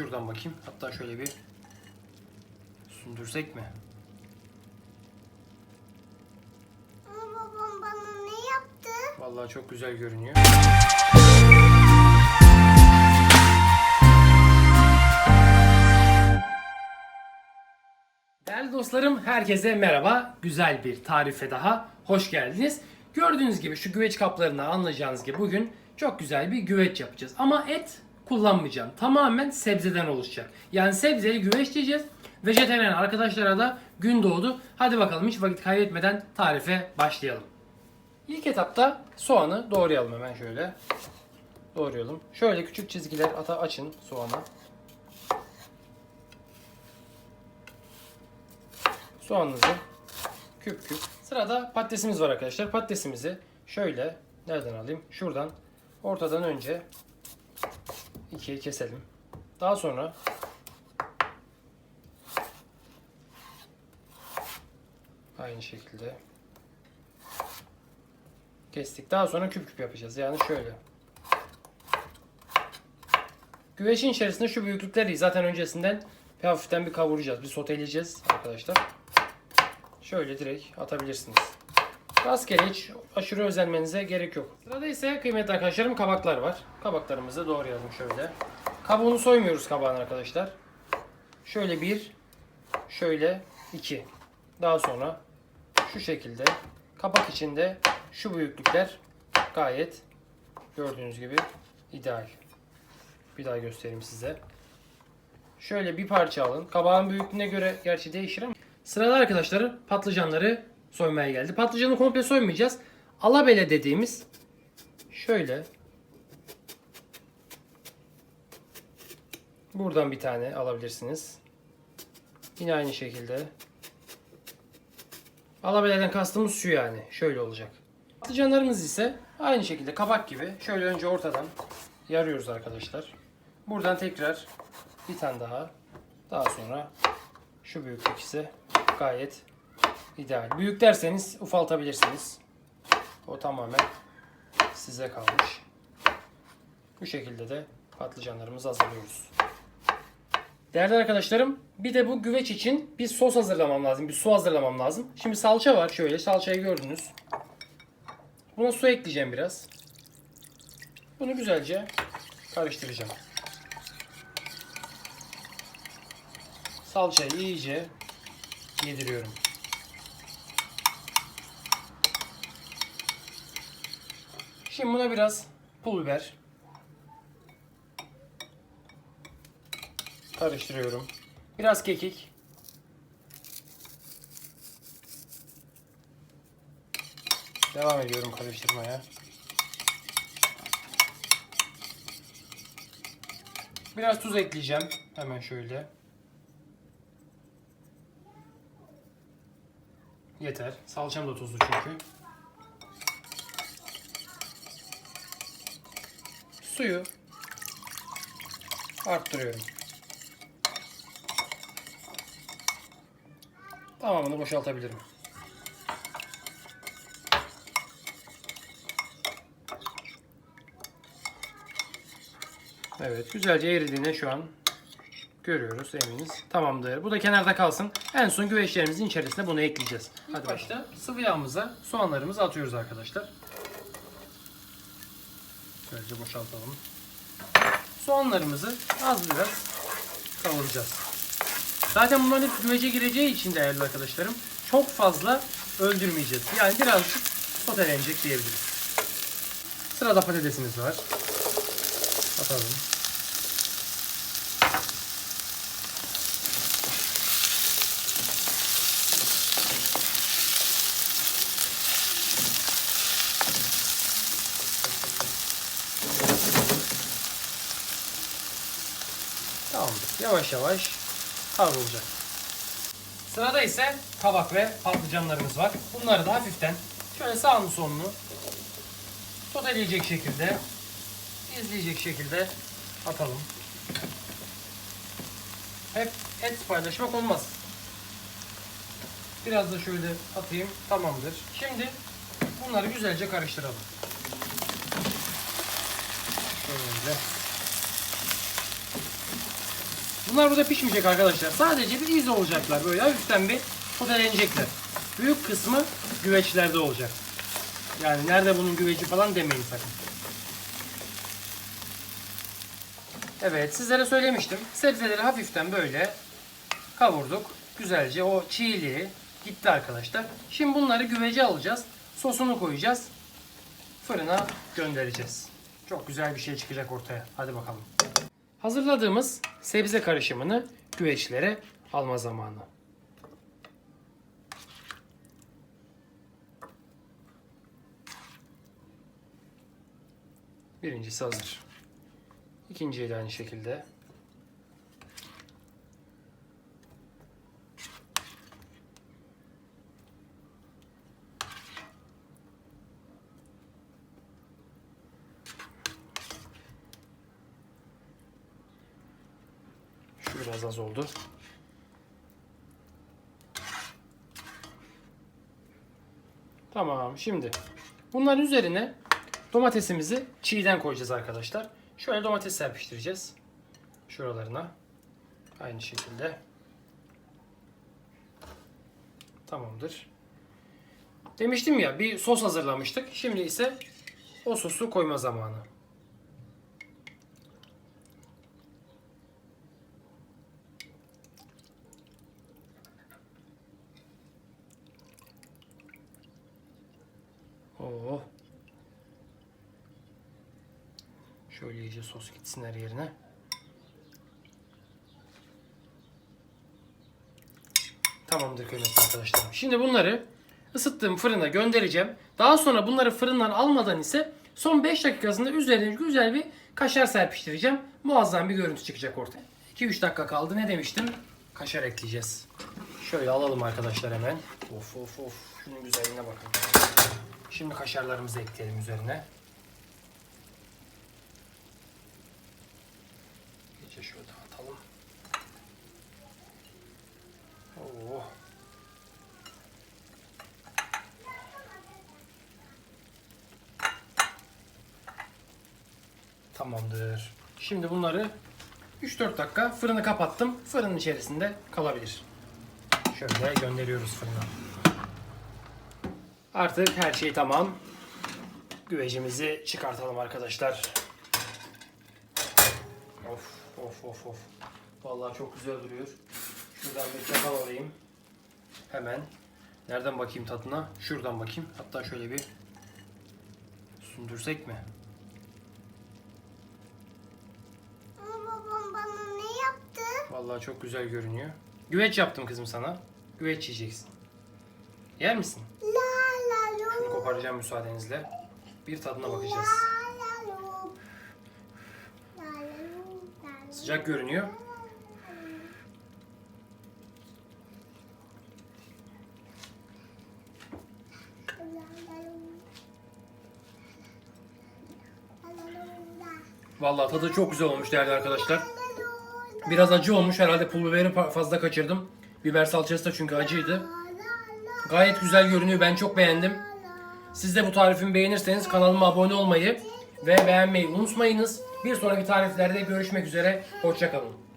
Şuradan bakayım. Hatta şöyle bir sündürsek mi? Ama babam bana ne yaptı? Vallahi çok güzel görünüyor. Değerli dostlarım, herkese merhaba. Güzel bir tarife daha hoş geldiniz. Gördüğünüz gibi şu güveç kaplarından anlayacağınız gibi bugün çok güzel bir güveç yapacağız. Ama et kullanmayacağım. Tamamen sebzeden oluşacak. Yani sebzeli güveç diyeceğiz. Vejetaryen arkadaşlara da gün doğdu. Hadi bakalım hiç vakit kaybetmeden tarife başlayalım. İlk etapta soğanı doğrayalım hemen şöyle. Doğrayalım. Şöyle küçük çizgiler ata açın soğana. Soğanınızı küp küp. Sırada patatesimiz var arkadaşlar. Patatesimizi şöyle nereden alayım? Şuradan ortadan önce ikiye keselim. Daha sonra aynı şekilde kestik. Daha sonra küp küp yapacağız. Yani şöyle. Güveçin içerisinde şu büyüklükleri zaten öncesinden bir hafiften bir kavuracağız. Bir soteleyeceğiz arkadaşlar. Şöyle direkt atabilirsiniz. Rastgele hiç aşırı özenmenize gerek yok. Sırada ise kıymetli arkadaşlarım kabaklar var. Kabaklarımızı doğrayalım şöyle. Kabuğunu soymuyoruz kabağın arkadaşlar. Şöyle bir, şöyle iki. Daha sonra şu şekilde kapak içinde şu büyüklükler gayet gördüğünüz gibi ideal. Bir daha göstereyim size. Şöyle bir parça alın. Kabağın büyüklüğüne göre gerçi değişir ama. Sırada arkadaşlar patlıcanları soymaya geldi. Patlıcanı komple soymayacağız. Alabele dediğimiz şöyle buradan bir tane alabilirsiniz. Yine aynı şekilde. Alabeleden kastımız şu yani. Şöyle olacak. Patlıcanlarımız ise aynı şekilde kabak gibi şöyle önce ortadan yarıyoruz arkadaşlar. Buradan tekrar bir tane daha. Daha sonra şu büyüklük ise gayet ideal. Büyük derseniz ufaltabilirsiniz. O tamamen size kalmış. Bu şekilde de patlıcanlarımızı hazırlıyoruz. Değerli arkadaşlarım bir de bu güveç için bir sos hazırlamam lazım. Bir su hazırlamam lazım. Şimdi salça var. Şöyle salçayı gördünüz. Buna su ekleyeceğim biraz. Bunu güzelce karıştıracağım. Salçayı iyice yediriyorum. Şimdi buna biraz pul biber karıştırıyorum. Biraz kekik. Devam ediyorum karıştırmaya. Biraz tuz ekleyeceğim. Hemen şöyle. Yeter. Salçam da tuzlu çünkü. Suyu arttırıyorum. Tamamını boşaltabilirim. Evet, güzelce eridiğini şu an görüyoruz eminiz. Tamamdır. Bu da kenarda kalsın. En son güveçlerimizin içerisine bunu ekleyeceğiz. Hadi başta sıvı yağımıza soğanlarımızı atıyoruz arkadaşlar. Böylece boşaltalım. Soğanlarımızı az biraz kavuracağız. Zaten bunların hep güvece gireceği için değerli arkadaşlarım çok fazla öldürmeyeceğiz. Yani birazcık sotelenecek diyebiliriz. Sırada patatesimiz var. Atalım. Tamamdır. Yavaş yavaş kavrulacak. Sırada ise kabak ve patlıcanlarımız var. Bunları da hafiften şöyle sağını solunu soteleyecek şekilde izleyecek şekilde atalım. Hep et paylaşmak olmaz. Biraz da şöyle atayım. Tamamdır. Şimdi bunları güzelce karıştıralım. Şöyle. Bunlar burada pişmeyecek arkadaşlar. Sadece bir iz olacaklar. Böyle hafiften bir sotelenecekler. Büyük kısmı güveçlerde olacak. Yani nerede bunun güveci falan demeyin sakın. Evet sizlere söylemiştim. Sebzeleri hafiften böyle kavurduk. Güzelce o çiğliği gitti arkadaşlar. Şimdi bunları güvece alacağız. Sosunu koyacağız. Fırına göndereceğiz. Çok güzel bir şey çıkacak ortaya. Hadi bakalım. Hazırladığımız sebze karışımını güveçlere alma zamanı. Birincisi hazır. İkinciyi de aynı şekilde. Şu biraz az oldu. Tamam şimdi bunların üzerine domatesimizi çiğden koyacağız arkadaşlar. Şöyle domates serpiştireceğiz. Şuralarına. Aynı şekilde. Tamamdır. Demiştim ya bir sos hazırlamıştık. Şimdi ise o sosu koyma zamanı. Şöyle iyice sos gitsin her yerine. Tamamdır kıymetli arkadaşlarım. Şimdi bunları ısıttığım fırına göndereceğim. Daha sonra bunları fırından almadan ise son 5 dakikasında üzerine güzel bir kaşar serpiştireceğim. Muazzam bir görüntü çıkacak ortaya. 2-3 dakika kaldı. Ne demiştim? Kaşar ekleyeceğiz. Şöyle alalım arkadaşlar hemen. Of of of. Şunun güzelliğine bakın. Şimdi kaşarlarımızı ekleyelim üzerine. İyice şöyle dağıtalım. Oo. Tamamdır. Şimdi bunları 3-4 dakika fırını kapattım. Fırının içerisinde kalabilir. Şöyle gönderiyoruz fırına. Artık her şey tamam. Güvecimizi çıkartalım arkadaşlar. Of of of of. Vallahi çok güzel duruyor. Şuradan bir çatal alayım. Hemen. Nereden bakayım tadına? Şuradan bakayım. Hatta şöyle bir sündürsek mi? Ama babam bana ne yaptı? Vallahi çok güzel görünüyor. Güveç yaptım kızım sana. Güveç yiyeceksin. Yer misin? Koparacağım müsaadenizle. Bir tadına bakacağız. Sıcak görünüyor. Vallahi tadı çok güzel olmuş değerli arkadaşlar. Biraz acı olmuş. Herhalde pul biberi fa- fazla kaçırdım. Biber salçası da çünkü acıydı. Gayet güzel görünüyor. Ben çok beğendim. Siz de bu tarifimi beğenirseniz kanalıma abone olmayı ve beğenmeyi unutmayınız. Bir sonraki tariflerde görüşmek üzere. Hoşçakalın.